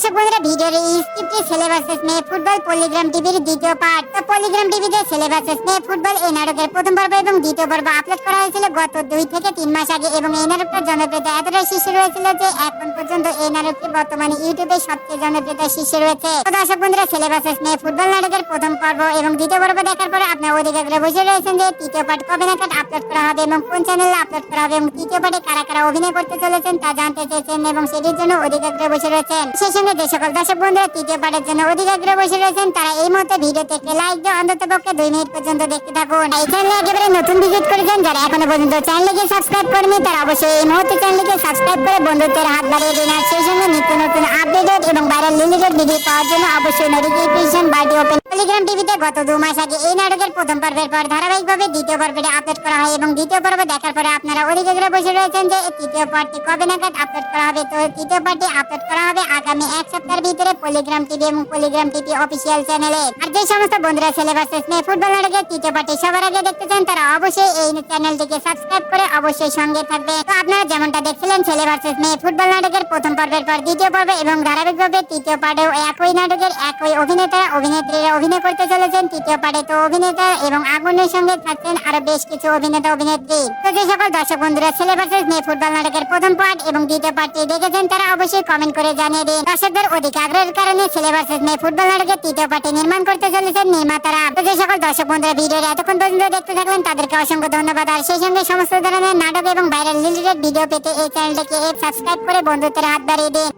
দর্শক বন্ধুরা, ভিডিওর এই স্ক্রিপ্টে ছেলে ভার্সেস মেয়ে ফুটবল পলিগ্রাম টিভির দ্বিতীয় পার্ট তো পলিগ্রাম টিভিতে ছেলে ভার্সেস মেয়ে ফুটবল এই নাটকের প্রথম পর্ব এবং দ্বিতীয় পর্ব আপলোড করা হয়েছিল গত দুই থেকে তিন মাস আগে এবং এই নাটকটার জনপ্রিয়তা এতটাই শীর্ষ রয়েছিল যে এখন পর্যন্ত এই নাটকটি বর্তমানে ইউটিউবে সবচেয়ে জনপ্রিয়তা শীর্ষে রয়েছে। তো দর্শক বন্ধুরা ছেলে ভার্সেস মেয়ে ফুটবল নাটকের প্রথম পর্ব এবং দ্বিতীয় পর্ব দেখার পরে আপনার অধিক আগ্রহে বসে রয়েছেন যে তৃতীয় পার্ট কবে নাগাদ আপলোড করা হবে এবং কোন চ্যানেলে আপলোড করা হবে এবং তৃতীয় পার্টে কারা কারা অভিনয় করতে চলেছেন তা জানতে চেয়েছেন এবং সেটির জন্য অধিক আগ্রহে বসে রয়েছেন। সেই সঙ্গে যে সকল দর্শক বন্ধুরা তৃতীয় পার্টের জন্য অধিক আগ্রহ বসে রয়েছেন, তারা এই মুহূর্তে ভিডিওতে একটি লাইক দিয়ে অন্তত পক্ষে দুই মিনিট পর্যন্ত দেখতে থাকুন। এই চ্যানেলে একেবারে নতুন ভিজিট করেছেন যারা এখনও পর্যন্ত চ্যানেলকে সাবস্ক্রাইব করেনি তারা অবশ্যই এই মুহূর্তে চ্যানেলকে সাবস্ক্রাইব করে বন্ধুত্বের হাত বাড়িয়ে দিন। আর সেই সঙ্গে নিত্য নতুন আপডেটেড এবং ভাইরাল লিমিটেড ভিডিও পাওয়ার জন্য অবশ্যই নোটিফিকেশন বাড়ি ওপেন টেলিগ্রাম টিভিতে গত দু মাস আগে এই নাটকের প্রথম পর্বের পর ধারাবাহিকভাবে দ্বিতীয় পর্বটি আপলোড করা হয় এবং দ্বিতীয় পর্ব দেখার পরে আপনারা অধিক বসে রয়েছেন যে তৃতীয় পার্টটি কবে নাগাদ আপলোড করা হবে। তো তৃতীয় পার্টটি আপলোড করা হবে আগামী এক সপ্তাহের ভিতরে পলিগ্রাম টিভি এবং পলিগ্রাম টিভি অফিসিয়াল চ্যানেলে। আর যে সমস্ত বন্ধুরা ছেলে ভার্সেস মেয়ে ফুটবল নাটকের তৃতীয় পার্টি সবার আগে দেখতে চান, তারা অবশ্যই এই চ্যানেলটিকে সাবস্ক্রাইব করে অবশ্যই সঙ্গে থাকবে। তো আপনারা যেমনটা দেখছিলেন ছেলে ভার্সেস মেয়ে ফুটবল নাটকের প্রথম পর্বের পর দ্বিতীয় পর্বে এবং ধারাবাহিকভাবে তৃতীয় পার্টেও একই নাটকের একই অভিনেতা, অভিনেত্রীরা অভিনয় করতে চলেছেন তৃতীয় পার্টে তো অভিনেতা এবং আগুনের সঙ্গে থাকছেন আরও বেশ কিছু অভিনেতা অভিনেত্রী। তো যে সকল দর্শক বন্ধুরা ছেলে ভার্সেস মেয়ে ফুটবল নাটকের প্রথম পার্ট এবং দ্বিতীয় পার্টটি দেখেছেন, তারা অবশ্যই কমেন্ট করে জানিয়ে দিন। দর্শকদের অধিক আগ্রহের কারণে ছেলে ভার্সেস মেয়ে ফুটবল নাটকের তৃতীয় পার্টি নির্মাণ করতে চলেছেন নির্মাতারা তো যে সকল দর্শক বন্ধুরা ভিডিওর এতক্ষণ পর্যন্ত দেখতে থাকলেন, তাদেরকে অসংখ্য ধন্যবাদ। আর সেই সঙ্গে সমস্ত ধরনের নাটক এবং ভাইরাল রিলেটেড ভিডিও পেতে এই চ্যানেলটিকে সাবস্ক্রাইব করে বন্ধুত্বের হাত বাড়িয়ে দিন।